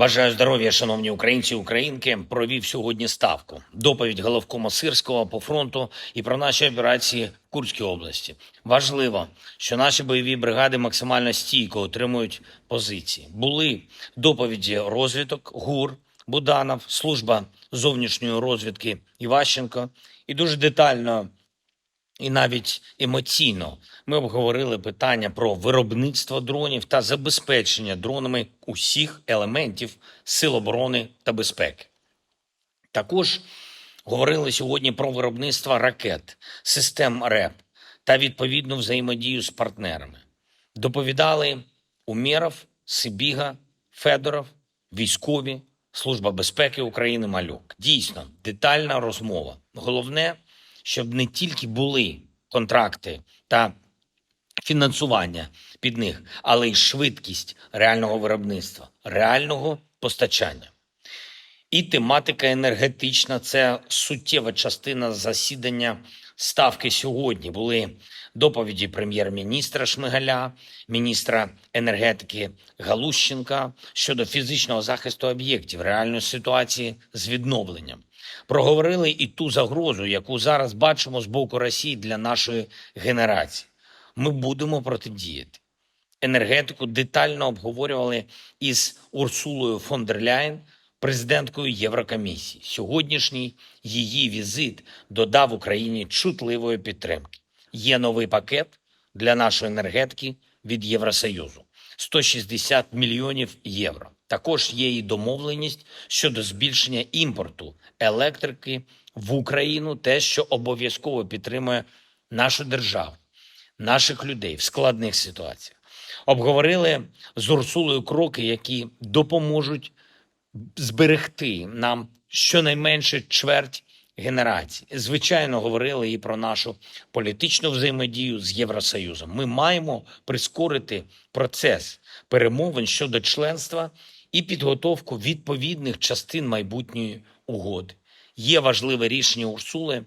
Бажаю здоров'я, шановні українці і українки. Провів сьогодні ставку. Доповідь головкома Сирського по фронту і про наші операції в Курській області. Важливо, що наші бойові бригади максимально стійко отримують позиції. Були доповіді розвідок, ГУР, Буданов, служба зовнішньої розвідки Іващенко і дуже детально і навіть емоційно ми обговорили питання про виробництво дронів та забезпечення дронами усіх елементів сил оборони та безпеки. Також говорили сьогодні про виробництво ракет, систем РЕП та відповідну взаємодію з партнерами. Доповідали Умєров, Сибіга, Федоров, військові, Служба безпеки України Малюк. Дійсно, детальна розмова. Головне, щоб не тільки були контракти та фінансування під них, але й швидкість реального виробництва, реального постачання. І тематика енергетична це суттєва частина засідання ставки сьогодні. Були доповіді прем'єр-міністра Шмигаля, міністра енергетики Галущенка щодо фізичного захисту об'єктів, реальної ситуації з відновленням. Проговорили і ту загрозу, яку зараз бачимо з боку Росії для нашої генерації. Ми будемо протидіяти. Енергетику детально обговорювали із Урсулою фон дер Ляєн, президенткою Єврокомісії. Сьогоднішній її візит додав Україні чутливої підтримки. Є новий пакет для нашої енергетики від Євросоюзу 160 мільйонів євро. Також є і домовленість щодо збільшення імпорту електрики в Україну, те, що обов'язково підтримує нашу державу, наших людей в складних ситуаціях. Обговорили з Урсулою кроки, які допоможуть зберегти нам щонайменше чверть генерації. Звичайно, говорили і про нашу політичну взаємодію з Євросоюзом. Ми маємо прискорити процес перемовин щодо членства і підготовку відповідних частин майбутньої угоди. Є важливе рішення Урсули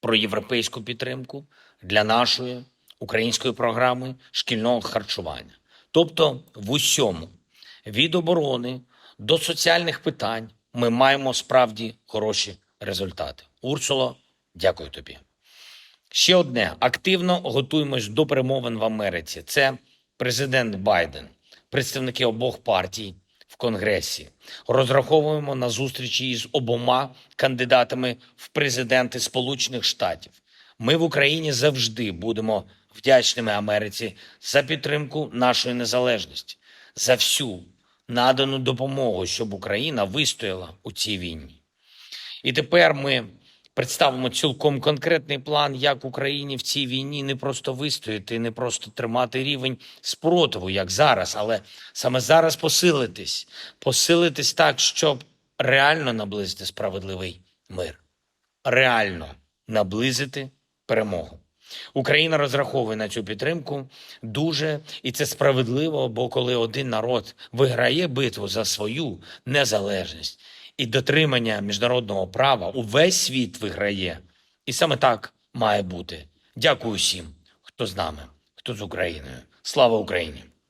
про європейську підтримку для нашої української програми шкільного харчування. Тобто, в усьому від оборони до соціальних питань ми маємо справді хороші результати. Урсуло, дякую тобі. Ще одне: активно готуємось до перемовин в Америці. Це президент Байден, представники обох партій в Конгресі. Розраховуємо на зустрічі із обома кандидатами в президенти Сполучених Штатів. Ми в Україні завжди будемо вдячними Америці за підтримку нашої незалежності, за всю надану допомогу, щоб Україна вистояла у цій війні. І тепер ми представимо цілком конкретний план, як Україні в цій війні не просто вистояти, не просто тримати рівень спротиву, як зараз, але саме зараз посилитись, посилитись так, щоб реально наблизити справедливий мир, реально наблизити перемогу. Україна розраховує на цю підтримку дуже, і це справедливо, бо коли один народ виграє битву за свою незалежність і дотримання міжнародного права, увесь світ виграє. І саме так має бути. Дякую всім, хто з нами, хто з Україною. Слава Україні!